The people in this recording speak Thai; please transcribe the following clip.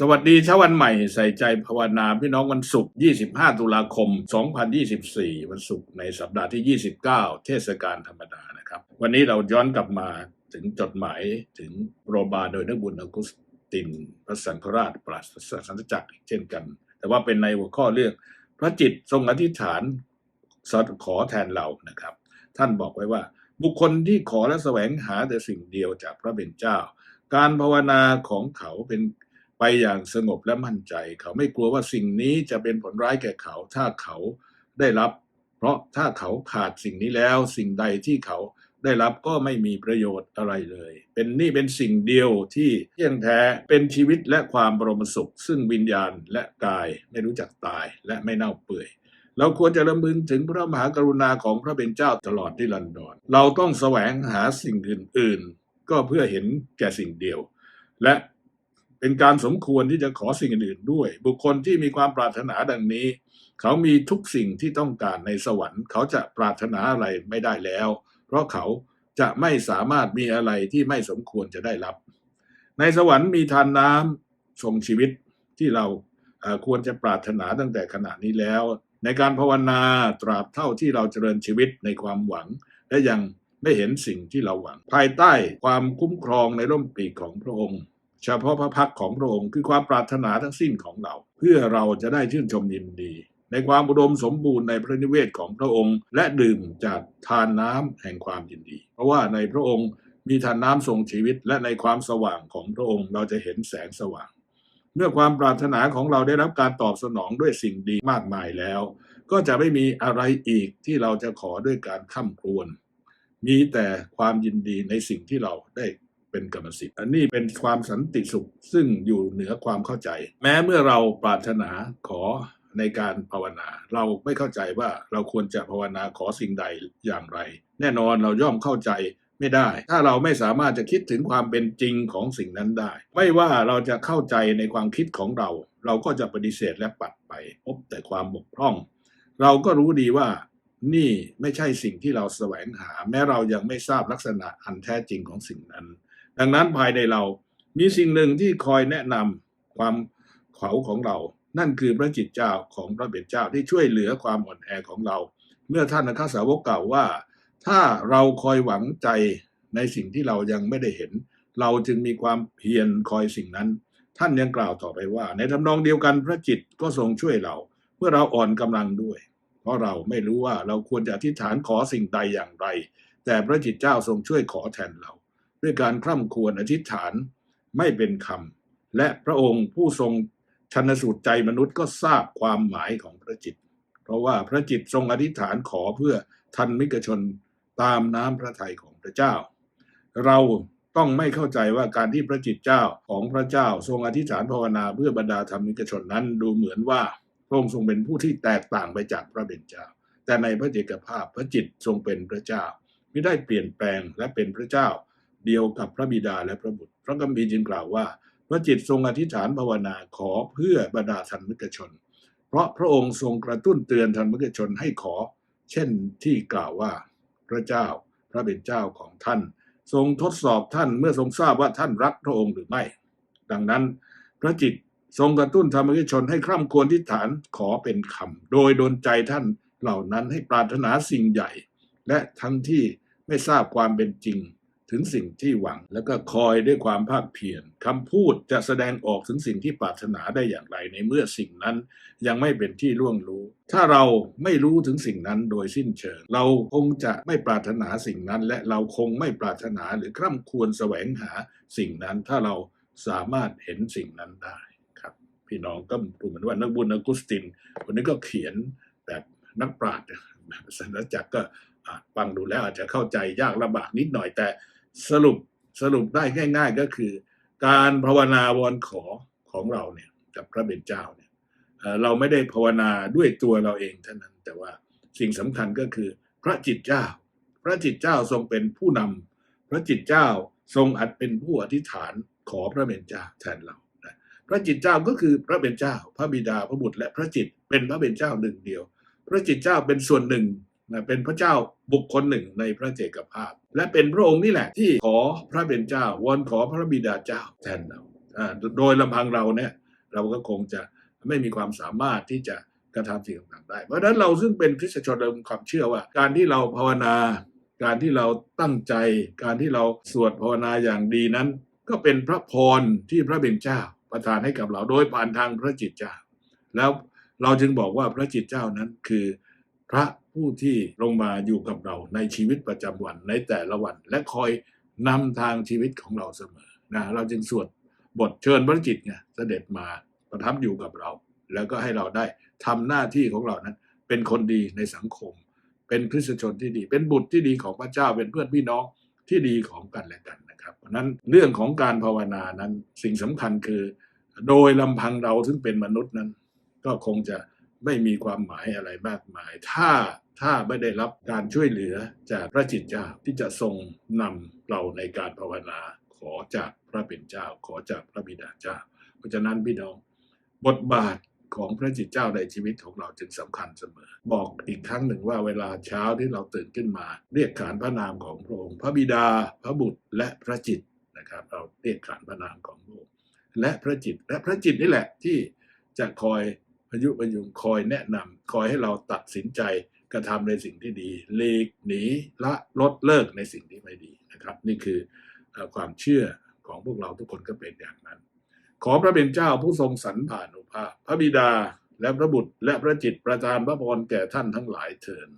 สวัสดีเช้าวันใหม่ใส่ใจภาวนาพี่น้องวันศุกร์ 25 ตุลาคม 2024 วันศุกร์ในสัปดาห์ที่ 29 เทศกาลธรรมดานะครับ วันนี้เราย้อนกลับมาถึงจดหมายถึงโรบาโดยนักบุญออกุสติน พระสังฆราชปราศสันตจักรเช่นกัน แต่ว่าเป็นในหัวข้อเรื่องพระจิตทรงอธิษฐานขอแทนเรานะครับ ท่านบอกไว้ว่า บุคคลที่ขอและแสวงหาแต่สิ่งเดียวจากพระเป็นเจ้า การภาวนาของเขาเป็น ไปอย่างสงบและมั่นใจ เขาไม่กลัวว่าสิ่งนี้จะเป็นผลร้ายแก่เขา ถ้าเขาได้รับ เพราะถ้าเขาขาดสิ่งนี้แล้วสิ่งใดที่เขาได้รับก็ไม่มีประโยชน์อะไรเลย เป็นนี่เป็นสิ่งเดียวที่เที่ยงแท้เป็นชีวิตและความบรมสุข ซึ่งวิญญาณและกายไม่รู้จักตายและไม่เน่าเปื่อย เราควรจะรำลึงถึงพระมหากรุณาของพระเป็นเจ้าตลอดที่ลันดอน เราต้องแสวงหาสิ่งอื่น ๆ ก็เพื่อเห็นแก่สิ่งเดียว และ เป็นการสมควรที่จะขอสิ่งอื่นด้วย บุคคลที่มีความปรารถนาดังนี้ เขามีทุกสิ่งที่ต้องการในสวรรค์ เขาจะปรารถนาอะไรไม่ได้แล้ว เพราะเขาจะไม่สามารถมีอะไรที่ไม่สมควรจะได้รับ ในสวรรค์มีทานน้ำทรงชีวิตที่เราควรจะปรารถนาตั้งแต่ขณะนี้แล้ว ในการภาวนาตราบเท่าที่เราเจริญชีวิตในความหวัง และยังไม่เห็นสิ่งที่เราหวัง ภายใต้ความคุ้มครองในร่มปีกของพระองค์ เฉพาะพระพักของพระองค์คือความปรารถนาทั้งสิ้นของเรา เพื่อเราจะได้ชื่นชมยินดี ในความอุดมสมบูรณ์ในพระนิเวศของพระองค์ และดื่มจากทานน้ำแห่งความยินดี เพราะว่าในพระองค์มีทานน้ำทรงชีวิต และในความสว่างของพระองค์เราจะเห็นแสงสว่าง เมื่อความปรารถนาของเราได้รับการตอบสนองด้วยสิ่งดีมากมายแล้ว ก็จะไม่มีอะไรอีกที่เราจะขอด้วยการข้ามครวญมีแต่ความยินดีในสิ่งที่เราได้ เป็นกรรมสิทธิ์อันนี้เป็นความสันติสุขซึ่งอยู่เหนือความเข้าใจ แม้เมื่อเราปรารถนาขอในการภาวนา เราไม่เข้าใจว่าเราควรจะภาวนาขอสิ่งใดอย่างไร แน่นอนเราย่อมเข้าใจไม่ได้ ถ้าเราไม่สามารถจะคิดถึงความเป็นจริงของสิ่งนั้นได้ ไม่ว่าเราจะเข้าใจในความคิดของเรา เราก็จะปฏิเสธและปัดไป พบแต่ความบกพร่อง เราก็รู้ดีว่านี่ไม่ใช่สิ่งที่เราแสวงหา แม้เรายังไม่ทราบลักษณะอันแท้จริงของสิ่งนั้น ดังนั้นภายในเรามีสิ่งหนึ่งที่คอยแนะนำความเขาของเรา นั่นคือพระจิตเจ้าของพระเบญเจ้าที่ช่วยเหลือความอ่อนแอของเรา เมื่อท่านนักสาวกกล่าวว่า ถ้าเราคอยหวังใจในสิ่งที่เรายังไม่ได้เห็น เราจึงมีความเพียรคอยสิ่งนั้น ท่านยังกล่าวต่อไปว่า ในทำนองเดียวกันพระจิตก็ทรงช่วยเรา เมื่อเราอ่อนกำลังด้วย เพราะเราไม่รู้ว่าเราควรจะอธิษฐานขอสิ่งใดอย่างไร แต่พระจิตเจ้าทรงช่วยขอแทนเรา ด้วยการคร่ำครวญอธิษฐานไม่เป็นคำและพระองค์ผู้ทรงชันสูตรใจมนุษย์ก็ทราบความหมายของพระจิต เพราะว่าพระจิตทรงอธิษฐานขอเพื่อทันมิกชนตามน้ำพระทัยของพระเจ้า เราต้องไม่เข้าใจว่าการที่พระจิตเจ้าของพระเจ้าทรงอธิษฐานภาวนาเพื่อบรรดาธรรมิกชนนั้นดูเหมือนว่าพระองค์ทรงเป็นผู้ที่แตกต่างไปจากพระเบญเจ้าแต่ในพระเจกภาพพระจิตทรงเป็นพระเจ้า ไม่ได้เปลี่ยนแปลงและเป็นพระเจ้า เดียวกับพระบิดาและพระบุตร พระคัมภีจึงกล่าวว่า พระจิตทรงอธิษฐานภาวนาขอเพื่อบรรดาธรรมิกชน เพราะพระองค์ทรงกระตุ้นเตือนธรรมิกชนให้ขอ เช่นที่กล่าวว่า พระเจ้าพระเป็นเจ้าของท่าน ทรงทดสอบท่านเมื่อทรงทราบว่าท่านรักพระองค์หรือไม่ ดังนั้น พระจิตทรงกระตุ้นธรรมิกชนให้คร่ำควรทิฏฐานขอเป็นคำโดยโดนใจท่านเหล่านั้นให้ปรารถนาสิ่งใหญ่ และทั้งที่ไม่ทราบความเป็นจริง ถึงสิ่งที่หวัง แล้วก็คอยด้วยความภาคเพียรคำพูดจะแสดงออกถึงสิ่งที่ปรารถนาได้อย่างไรในเมื่อสิ่งนั้นยังไม่เป็นที่ล่วงรู้ ถ้าเราไม่รู้ถึงสิ่งนั้นโดยสิ้นเชิง เราคงจะไม่ปรารถนาสิ่งนั้น และเราคงไม่ปรารถนาหรือคร่ำควรแสวงหาสิ่งนั้น ถ้าเราสามารถเห็นสิ่งนั้นได้ครับ พี่น้องก็ดูเหมือนว่านักบุญอกุสตินคนนี้ก็เขียนแบบนักปราชญ์สันจักรก็ฟังดูแล้วอาจจะเข้าใจยากลำบากนิดหน่อยแต่ สรุปสรุปได้ง่าย ๆ ก็คือ การภาวนาวอนขอของเราเนี่ยกับพระเบญเจ้าเนี่ยเเราไม่ได้ภาวนาด้วยตัวเราเองเท่านั้น แต่ว่าสิ่งสำคัญก็คือ พระจิตเจ้า พระจิตเจ้าทรงเป็นผู้นำพระจิตเจ้าทรงอัดเป็นผู้อธิษฐานขอพระเบญเจ้าแทนเราพระจิตเจ้าก็คือพระเบญเจ้า พระบิดาพระบุตรและพระจิตเป็นพระเบญเจ้าหนึ่งเดียว พระจิตเจ้าเป็นส่วนหนึ่ง นะเป็นพระเจ้าบุคคลหนึ่งในพระเจกภาพ และเป็นพระองค์นี่แหละที่ขอพระเป็นเจ้าวอนขอพระบิดาเจ้าแทนเราโดยลำพังเราเนี่ยเราก็คงจะไม่มีความสามารถที่จะกระทำสิ่งต่างๆได้ เพราะฉะนั้นเราซึ่งเป็นคริสตชนเรามีความเชื่อว่า การที่เราภาวนา การที่เราตั้งใจ การที่เราสวดภาวนาอย่างดีนั้น ก็เป็นพระพรที่พระเป็นเจ้าประทานให้กับเราโดยผ่านทางพระจิตเจ้า แล้วเราจึงบอกว่าพระจิตเจ้านั้นคือพระ ผู้ที่ลงมาอยู่กับเราในชีวิตประจำวันในแต่ละวัน และคอยนำทางชีวิตของเราเสมอนะเราจึงสวดบทเชิญพระจิตไงเสด็จมาประทับอยู่กับเรา แล้วก็ให้เราได้ทำหน้าที่ของเรานั้น เป็นคนดีในสังคม เป็นคริสชนที่ดี เป็นบุตรที่ดีของพระเจ้าเป็นเพื่อนพี่น้องที่ดีของกันและกันนะครับเพราะฉะนั้นเรื่องของการภาวนานั้นสิ่งสำคัญคือ โดยลำพังเราซึ่งเป็นมนุษย์นั้น ก็คงจะไม่มีความหมายอะไรมากมาย ถ้า ถ้าไม่ได้รับการช่วยเหลือจากพระจิตเจ้าที่จะทรงนำเราในการภาวนาขอจากพระเป็นเจ้า ขอจากพระบิดาเจ้า เพราะฉะนั้นพี่น้อง บทบาทของพระจิตเจ้าในชีวิตของเราจึงสำคัญเสมอ บอกอีกครั้งหนึ่งว่าเวลาเช้าที่เราตื่นขึ้นมา เรียกขานพระนามของพระองค์ พระบิดา พระบุตรและพระจิตนะครับ เราเรียกขานพระนามของพระองค์และพระจิตและพระจิตนี่แหละที่จะคอยพยุพยุงคอยแนะนำคอยให้เราตัดสินใจ กระทำในสิ่งที่ดีหลีกหนีละลดเลิกในสิ่งที่ไม่ดีนะครับ นี่คือความเชื่อของพวกเราทุกคนก็เป็นอย่างนั้น ขอพระเป็นเจ้าผู้ทรงสรรผ่านุภาพ พระบิดาและพระบุตรและพระจิตประทานพระพรแก่ท่านทั้งหลายเถิด